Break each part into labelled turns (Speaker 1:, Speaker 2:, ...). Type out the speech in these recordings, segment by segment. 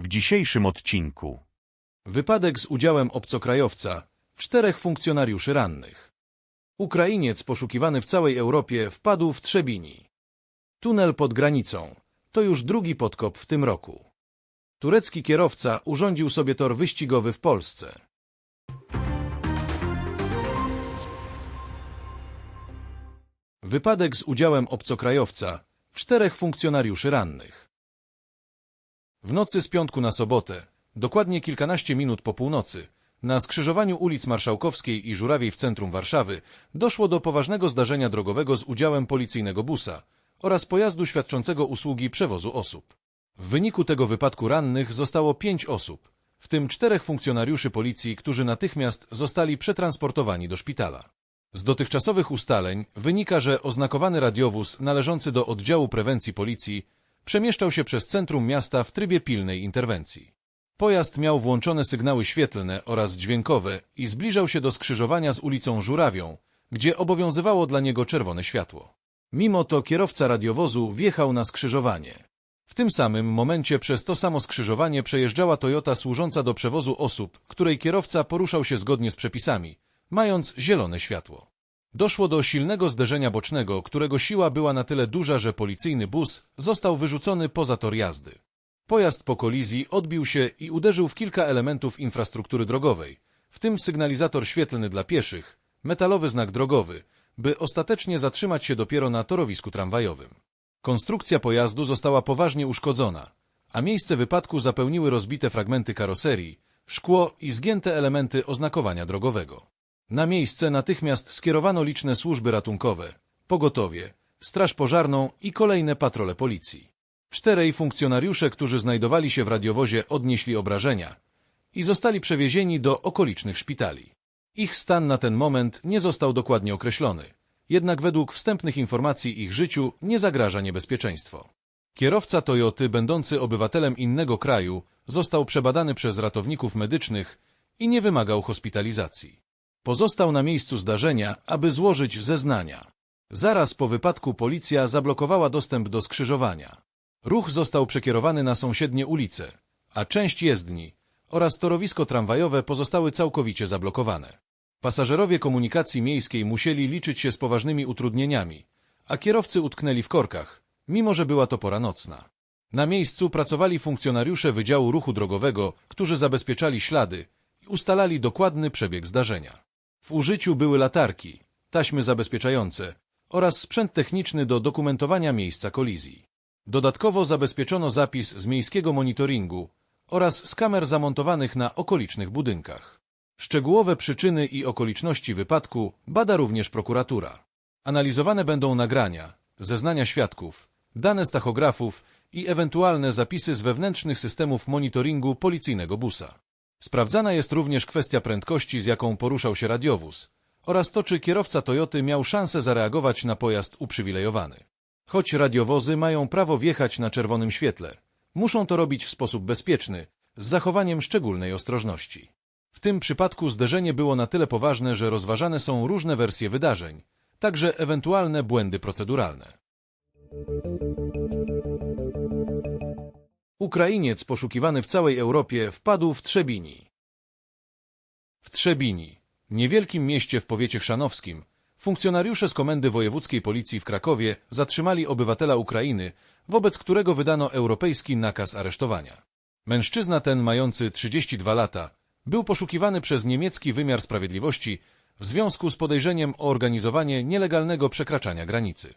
Speaker 1: W dzisiejszym odcinku
Speaker 2: Wypadek z udziałem obcokrajowca, czterech funkcjonariuszy rannych. Ukrainiec poszukiwany w całej Europie wpadł w Trzebini. Tunel pod granicą. To już drugi podkop w tym roku. Turecki kierowca urządził sobie tor wyścigowy w Polsce. Wypadek z udziałem obcokrajowca, czterech funkcjonariuszy rannych. W nocy z piątku na sobotę, dokładnie kilkanaście minut po północy, na skrzyżowaniu ulic Marszałkowskiej i Żurawiej w centrum Warszawy doszło do poważnego zdarzenia drogowego z udziałem policyjnego busa oraz pojazdu świadczącego usługi przewozu osób. W wyniku tego wypadku rannych zostało pięć osób, w tym czterech funkcjonariuszy policji, którzy natychmiast zostali przetransportowani do szpitala. Z dotychczasowych ustaleń wynika, że oznakowany radiowóz należący do oddziału prewencji policji przemieszczał się przez centrum miasta w trybie pilnej interwencji. Pojazd miał włączone sygnały świetlne oraz dźwiękowe i zbliżał się do skrzyżowania z ulicą Żurawią, gdzie obowiązywało dla niego czerwone światło. Mimo to kierowca radiowozu wjechał na skrzyżowanie. W tym samym momencie przez to samo skrzyżowanie przejeżdżała Toyota służąca do przewozu osób, której kierowca poruszał się zgodnie z przepisami, mając zielone światło. Doszło do silnego zderzenia bocznego, którego siła była na tyle duża, że policyjny bus został wyrzucony poza tor jazdy. Pojazd po kolizji odbił się i uderzył w kilka elementów infrastruktury drogowej, w tym sygnalizator świetlny dla pieszych, metalowy znak drogowy, by ostatecznie zatrzymać się dopiero na torowisku tramwajowym. Konstrukcja pojazdu została poważnie uszkodzona, a miejsce wypadku zapełniły rozbite fragmenty karoserii, szkło i zgięte elementy oznakowania drogowego. Na miejsce natychmiast skierowano liczne służby ratunkowe, pogotowie, straż pożarną i kolejne patrole policji. Czterej funkcjonariusze, którzy znajdowali się w radiowozie, odnieśli obrażenia i zostali przewiezieni do okolicznych szpitali. Ich stan na ten moment nie został dokładnie określony, jednak według wstępnych informacji ich życiu nie zagraża niebezpieczeństwo. Kierowca Toyoty, będący obywatelem innego kraju, został przebadany przez ratowników medycznych i nie wymagał hospitalizacji. Pozostał na miejscu zdarzenia, aby złożyć zeznania. Zaraz po wypadku policja zablokowała dostęp do skrzyżowania. Ruch został przekierowany na sąsiednie ulice, a część jezdni oraz torowisko tramwajowe pozostały całkowicie zablokowane. Pasażerowie komunikacji miejskiej musieli liczyć się z poważnymi utrudnieniami, a kierowcy utknęli w korkach, mimo że była to pora nocna. Na miejscu pracowali funkcjonariusze Wydziału Ruchu Drogowego, którzy zabezpieczali ślady i ustalali dokładny przebieg zdarzenia. W użyciu były latarki, taśmy zabezpieczające oraz sprzęt techniczny do dokumentowania miejsca kolizji. Dodatkowo zabezpieczono zapis z miejskiego monitoringu oraz z kamer zamontowanych na okolicznych budynkach. Szczegółowe przyczyny i okoliczności wypadku bada również prokuratura. Analizowane będą nagrania, zeznania świadków, dane z tachografów i ewentualne zapisy z wewnętrznych systemów monitoringu policyjnego busa. Sprawdzana jest również kwestia prędkości, z jaką poruszał się radiowóz oraz to, czy kierowca Toyoty miał szansę zareagować na pojazd uprzywilejowany. Choć radiowozy mają prawo wjechać na czerwonym świetle, muszą to robić w sposób bezpieczny, z zachowaniem szczególnej ostrożności. W tym przypadku zderzenie było na tyle poważne, że rozważane są różne wersje wydarzeń, także ewentualne błędy proceduralne. Ukrainiec poszukiwany w całej Europie wpadł w Trzebini. W Trzebini, niewielkim mieście w powiecie chrzanowskim, funkcjonariusze z Komendy Wojewódzkiej Policji w Krakowie zatrzymali obywatela Ukrainy, wobec którego wydano europejski nakaz aresztowania. Mężczyzna ten, mający 32 lata, był poszukiwany przez niemiecki wymiar sprawiedliwości w związku z podejrzeniem o organizowanie nielegalnego przekraczania granicy.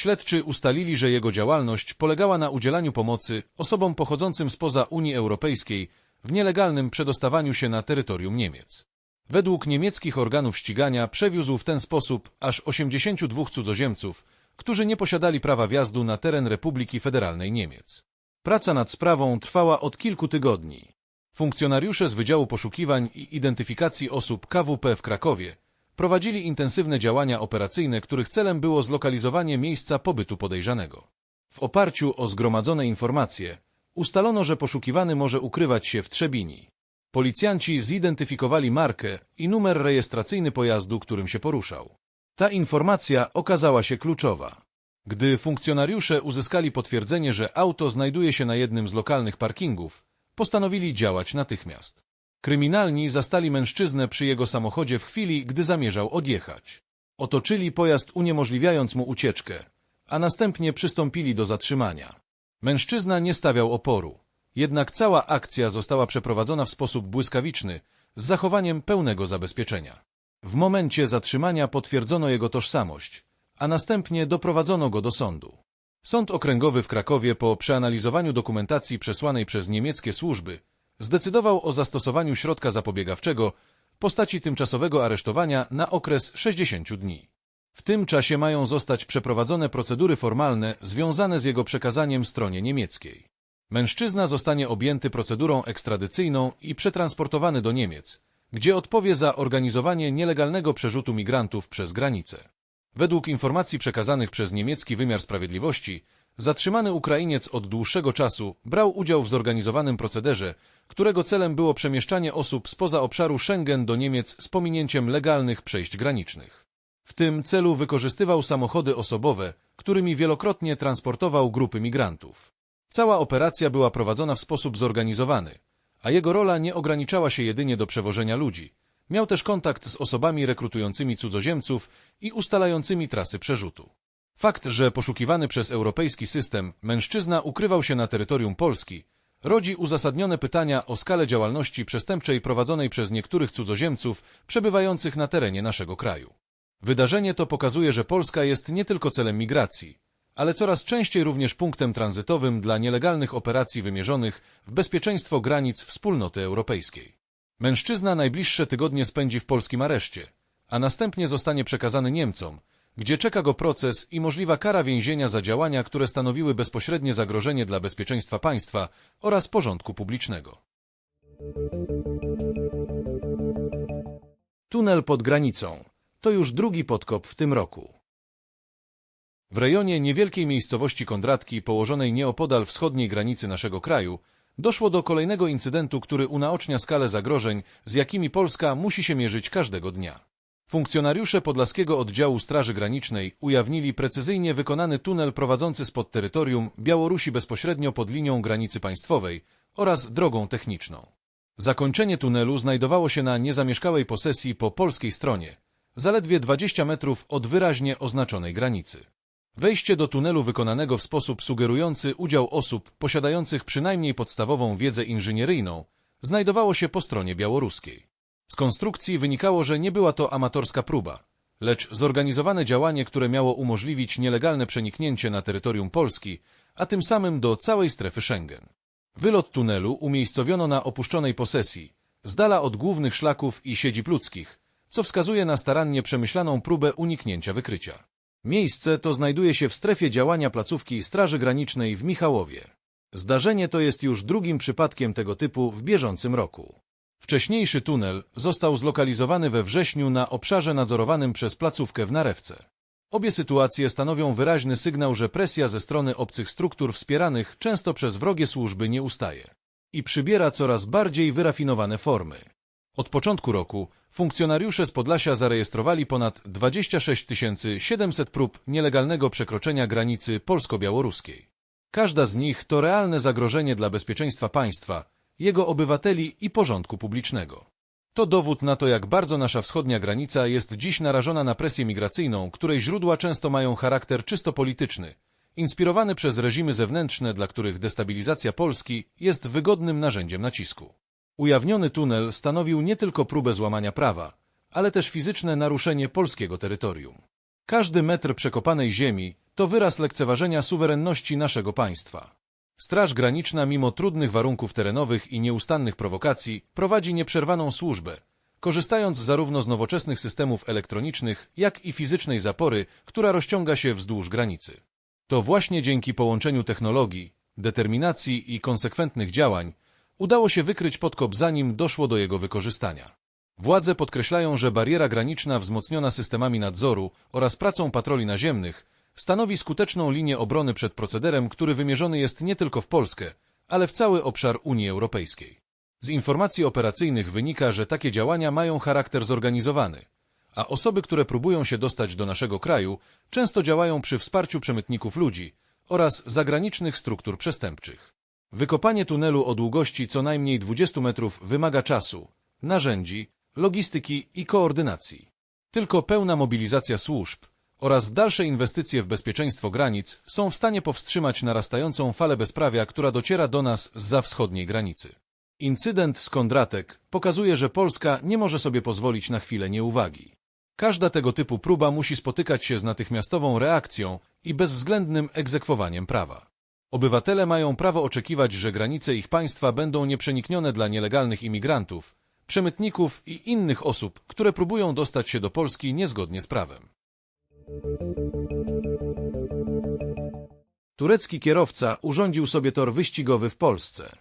Speaker 2: Śledczy ustalili, że jego działalność polegała na udzielaniu pomocy osobom pochodzącym spoza Unii Europejskiej w nielegalnym przedostawaniu się na terytorium Niemiec. Według niemieckich organów ścigania przewiózł w ten sposób aż 82 cudzoziemców, którzy nie posiadali prawa wjazdu na teren Republiki Federalnej Niemiec. Praca nad sprawą trwała od kilku tygodni. Funkcjonariusze z Wydziału Poszukiwań i Identyfikacji Osób KWP w Krakowie prowadzili intensywne działania operacyjne, których celem było zlokalizowanie miejsca pobytu podejrzanego. W oparciu o zgromadzone informacje ustalono, że poszukiwany może ukrywać się w Trzebini. Policjanci zidentyfikowali markę i numer rejestracyjny pojazdu, którym się poruszał. Ta informacja okazała się kluczowa. Gdy funkcjonariusze uzyskali potwierdzenie, że auto znajduje się na jednym z lokalnych parkingów, postanowili działać natychmiast. Kryminalni zastali mężczyznę przy jego samochodzie w chwili, gdy zamierzał odjechać. Otoczyli pojazd uniemożliwiając mu ucieczkę, a następnie przystąpili do zatrzymania. Mężczyzna nie stawiał oporu, jednak cała akcja została przeprowadzona w sposób błyskawiczny, z zachowaniem pełnego zabezpieczenia. W momencie zatrzymania potwierdzono jego tożsamość, a następnie doprowadzono go do sądu. Sąd Okręgowy w Krakowie po przeanalizowaniu dokumentacji przesłanej przez niemieckie służby zdecydował o zastosowaniu środka zapobiegawczego w postaci tymczasowego aresztowania na okres 60 dni. W tym czasie mają zostać przeprowadzone procedury formalne związane z jego przekazaniem stronie niemieckiej. Mężczyzna zostanie objęty procedurą ekstradycyjną i przetransportowany do Niemiec, gdzie odpowie za organizowanie nielegalnego przerzutu migrantów przez granicę. Według informacji przekazanych przez niemiecki wymiar sprawiedliwości, zatrzymany Ukrainiec od dłuższego czasu brał udział w zorganizowanym procederze, którego celem było przemieszczanie osób spoza obszaru Schengen do Niemiec z pominięciem legalnych przejść granicznych. W tym celu wykorzystywał samochody osobowe, którymi wielokrotnie transportował grupy migrantów. Cała operacja była prowadzona w sposób zorganizowany, a jego rola nie ograniczała się jedynie do przewożenia ludzi. Miał też kontakt z osobami rekrutującymi cudzoziemców i ustalającymi trasy przerzutu. Fakt, że poszukiwany przez europejski system mężczyzna ukrywał się na terytorium Polski, rodzi uzasadnione pytania o skalę działalności przestępczej prowadzonej przez niektórych cudzoziemców przebywających na terenie naszego kraju. Wydarzenie to pokazuje, że Polska jest nie tylko celem migracji, ale coraz częściej również punktem tranzytowym dla nielegalnych operacji wymierzonych w bezpieczeństwo granic wspólnoty europejskiej. Mężczyzna najbliższe tygodnie spędzi w polskim areszcie, a następnie zostanie przekazany Niemcom, gdzie czeka go proces i możliwa kara więzienia za działania, które stanowiły bezpośrednie zagrożenie dla bezpieczeństwa państwa oraz porządku publicznego. Tunel pod granicą to już drugi podkop w tym roku. W rejonie niewielkiej miejscowości Kondratki, położonej nieopodal wschodniej granicy naszego kraju, doszło do kolejnego incydentu, który unaocznia skalę zagrożeń, z jakimi Polska musi się mierzyć każdego dnia. Funkcjonariusze Podlaskiego Oddziału Straży Granicznej ujawnili precyzyjnie wykonany tunel prowadzący spod terytorium Białorusi bezpośrednio pod linią granicy państwowej oraz drogą techniczną. Zakończenie tunelu znajdowało się na niezamieszkałej posesji po polskiej stronie, zaledwie 20 metrów od wyraźnie oznaczonej granicy. Wejście do tunelu wykonanego w sposób sugerujący udział osób posiadających przynajmniej podstawową wiedzę inżynieryjną znajdowało się po stronie białoruskiej. Z konstrukcji wynikało, że nie była to amatorska próba, lecz zorganizowane działanie, które miało umożliwić nielegalne przeniknięcie na terytorium Polski, a tym samym do całej strefy Schengen. Wylot tunelu umiejscowiono na opuszczonej posesji, z dala od głównych szlaków i siedzib ludzkich, co wskazuje na starannie przemyślaną próbę uniknięcia wykrycia. Miejsce to znajduje się w strefie działania placówki Straży Granicznej w Michałowie. Zdarzenie to jest już drugim przypadkiem tego typu w bieżącym roku. Wcześniejszy tunel został zlokalizowany we wrześniu na obszarze nadzorowanym przez placówkę w Narewce. Obie sytuacje stanowią wyraźny sygnał, że presja ze strony obcych struktur wspieranych często przez wrogie służby nie ustaje i przybiera coraz bardziej wyrafinowane formy. Od początku roku funkcjonariusze z Podlasia zarejestrowali ponad 26 700 prób nielegalnego przekroczenia granicy polsko-białoruskiej. Każda z nich to realne zagrożenie dla bezpieczeństwa państwa, jego obywateli i porządku publicznego. To dowód na to, jak bardzo nasza wschodnia granica jest dziś narażona na presję migracyjną, której źródła często mają charakter czysto polityczny, inspirowany przez reżimy zewnętrzne, dla których destabilizacja Polski jest wygodnym narzędziem nacisku. Ujawniony tunel stanowił nie tylko próbę złamania prawa, ale też fizyczne naruszenie polskiego terytorium. Każdy metr przekopanej ziemi to wyraz lekceważenia suwerenności naszego państwa. Straż Graniczna, mimo trudnych warunków terenowych i nieustannych prowokacji, prowadzi nieprzerwaną służbę, korzystając zarówno z nowoczesnych systemów elektronicznych, jak i fizycznej zapory, która rozciąga się wzdłuż granicy. To właśnie dzięki połączeniu technologii, determinacji i konsekwentnych działań udało się wykryć podkop zanim doszło do jego wykorzystania. Władze podkreślają, że bariera graniczna wzmocniona systemami nadzoru oraz pracą patroli naziemnych stanowi skuteczną linię obrony przed procederem, który wymierzony jest nie tylko w Polskę, ale w cały obszar Unii Europejskiej. Z informacji operacyjnych wynika, że takie działania mają charakter zorganizowany, a osoby, które próbują się dostać do naszego kraju, często działają przy wsparciu przemytników ludzi oraz zagranicznych struktur przestępczych. Wykopanie tunelu o długości co najmniej 20 metrów wymaga czasu, narzędzi, logistyki i koordynacji. Tylko pełna mobilizacja służb oraz dalsze inwestycje w bezpieczeństwo granic są w stanie powstrzymać narastającą falę bezprawia, która dociera do nas zza wschodniej granicy. Incydent z Kondratek pokazuje, że Polska nie może sobie pozwolić na chwilę nieuwagi. Każda tego typu próba musi spotykać się z natychmiastową reakcją i bezwzględnym egzekwowaniem prawa. Obywatele mają prawo oczekiwać, że granice ich państwa będą nieprzeniknione dla nielegalnych imigrantów, przemytników i innych osób, które próbują dostać się do Polski niezgodnie z prawem. Turecki kierowca urządził sobie tor wyścigowy w Polsce.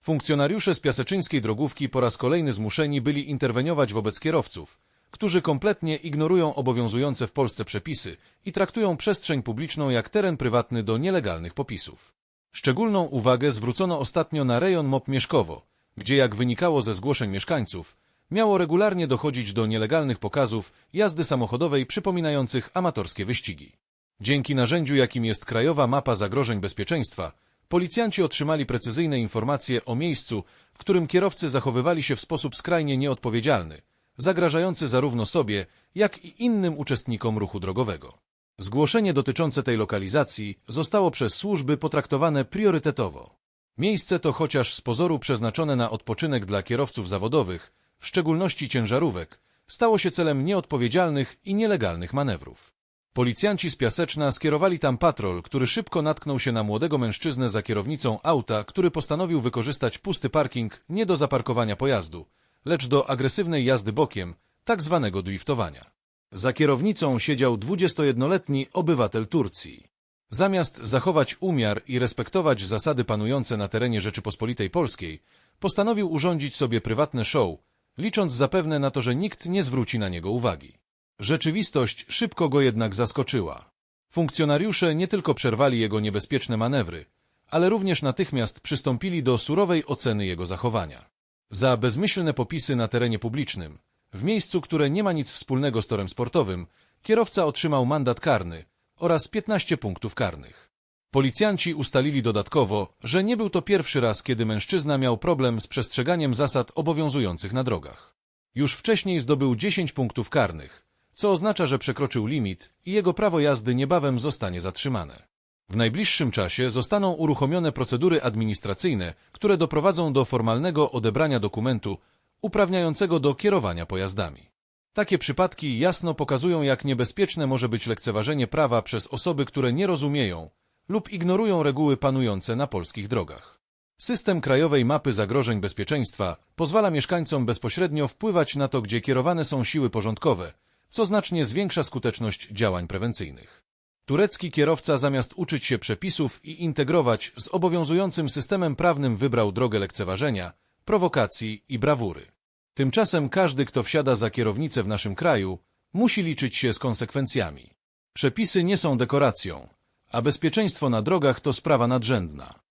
Speaker 2: Funkcjonariusze z piaseczyńskiej drogówki po raz kolejny zmuszeni byli interweniować wobec kierowców, którzy kompletnie ignorują obowiązujące w Polsce przepisy i traktują przestrzeń publiczną jak teren prywatny do nielegalnych popisów. Szczególną uwagę zwrócono ostatnio na rejon MOP Mieszkowo, gdzie jak wynikało ze zgłoszeń mieszkańców, miało regularnie dochodzić do nielegalnych pokazów jazdy samochodowej przypominających amatorskie wyścigi. Dzięki narzędziu, jakim jest Krajowa Mapa Zagrożeń Bezpieczeństwa, policjanci otrzymali precyzyjne informacje o miejscu, w którym kierowcy zachowywali się w sposób skrajnie nieodpowiedzialny, zagrażający zarówno sobie, jak i innym uczestnikom ruchu drogowego. Zgłoszenie dotyczące tej lokalizacji zostało przez służby potraktowane priorytetowo. Miejsce to chociaż z pozoru przeznaczone na odpoczynek dla kierowców zawodowych, w szczególności ciężarówek, stało się celem nieodpowiedzialnych i nielegalnych manewrów. Policjanci z Piaseczna skierowali tam patrol, który szybko natknął się na młodego mężczyznę za kierownicą auta, który postanowił wykorzystać pusty parking nie do zaparkowania pojazdu, lecz do agresywnej jazdy bokiem, tak zwanego driftowania. Za kierownicą siedział 21-letni obywatel Turcji. Zamiast zachować umiar i respektować zasady panujące na terenie Rzeczypospolitej Polskiej, postanowił urządzić sobie prywatne show, licząc zapewne na to, że nikt nie zwróci na niego uwagi. Rzeczywistość szybko go jednak zaskoczyła. Funkcjonariusze nie tylko przerwali jego niebezpieczne manewry, ale również natychmiast przystąpili do surowej oceny jego zachowania. Za bezmyślne popisy na terenie publicznym, w miejscu, które nie ma nic wspólnego z torem sportowym, kierowca otrzymał mandat karny oraz 15 punktów karnych. Policjanci ustalili dodatkowo, że nie był to pierwszy raz, kiedy mężczyzna miał problem z przestrzeganiem zasad obowiązujących na drogach. Już wcześniej zdobył 10 punktów karnych, co oznacza, że przekroczył limit i jego prawo jazdy niebawem zostanie zatrzymane. W najbliższym czasie zostaną uruchomione procedury administracyjne, które doprowadzą do formalnego odebrania dokumentu uprawniającego do kierowania pojazdami. Takie przypadki jasno pokazują, jak niebezpieczne może być lekceważenie prawa przez osoby, które nie rozumieją lub ignorują reguły panujące na polskich drogach. System krajowej mapy zagrożeń bezpieczeństwa pozwala mieszkańcom bezpośrednio wpływać na to, gdzie kierowane są siły porządkowe, co znacznie zwiększa skuteczność działań prewencyjnych. Turecki kierowca zamiast uczyć się przepisów i integrować z obowiązującym systemem prawnym wybrał drogę lekceważenia, prowokacji i brawury. Tymczasem każdy, kto wsiada za kierownicę w naszym kraju, musi liczyć się z konsekwencjami. Przepisy nie są dekoracją, a bezpieczeństwo na drogach to sprawa nadrzędna.